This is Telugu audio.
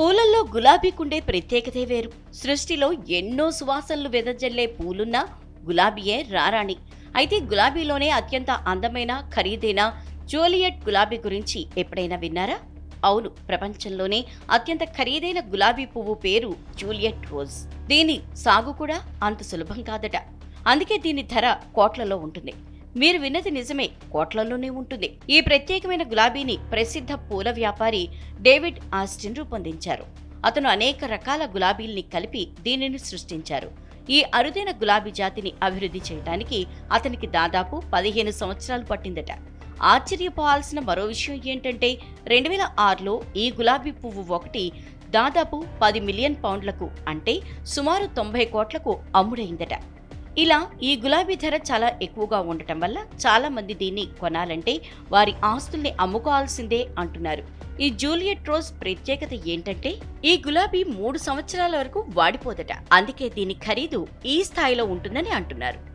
పూలల్లో గులాబీకుండే ప్రత్యేకతే వేరు. సృష్టిలో ఎన్నో సువాసనలు వెదజల్లే పూలున్నా గులాబీయే రారాణి. అయితే గులాబీలోనే అత్యంత అందమైన ఖరీదైన జూలియట్ గులాబీ గురించి ఎప్పుడైనా విన్నారా? అవును ప్రపంచంలోనే అత్యంత ఖరీదైన గులాబీ పువ్వు పేరు జూలియట్ రోజ్. దీని సాగు కూడా అంత సులభం కాదట. అందుకే దీని ధర కోట్లలో ఉంటుంది. మీరు విన్నది నిజమే కోట్లలోనే ఉంటుంది. ఈ ప్రత్యేకమైన గులాబీని ప్రసిద్ధ పూల వ్యాపారి డేవిడ్ ఆస్టిన్ రూపొందించారు. అతను అనేక రకాల గులాబీల్ని కలిపి దీనిని సృష్టించారు. ఈ అరుదైన గులాబీ జాతిని అభివృద్ధి చేయడానికి అతనికి దాదాపు పదిహేను సంవత్సరాలు పట్టిందట. ఆశ్చర్యపోవాల్సిన మరో విషయం ఏంటంటే రెండు వేల ఆరులో ఈ గులాబీ పువ్వు ఒకటి దాదాపు పది మిలియన్ పౌండ్లకు అంటే సుమారు తొంభై కోట్లకు అమ్ముడైందట. ఇలా ఈ గులాబీ ధర చాలా ఎక్కువగా ఉండటం వల్ల చాలా మంది దీన్ని కొనాలంటే వారి ఆస్తుల్ని అమ్ముకోవాల్సిందే అంటున్నారు. ఈ జూలియట్ రోజ్ ప్రత్యేకత ఏంటంటే ఈ గులాబీ మూడు సంవత్సరాల వరకు వాడిపోదట. అందుకే దీని ఖరీదు ఈ స్థాయిలో ఉంటుందని అంటున్నారు.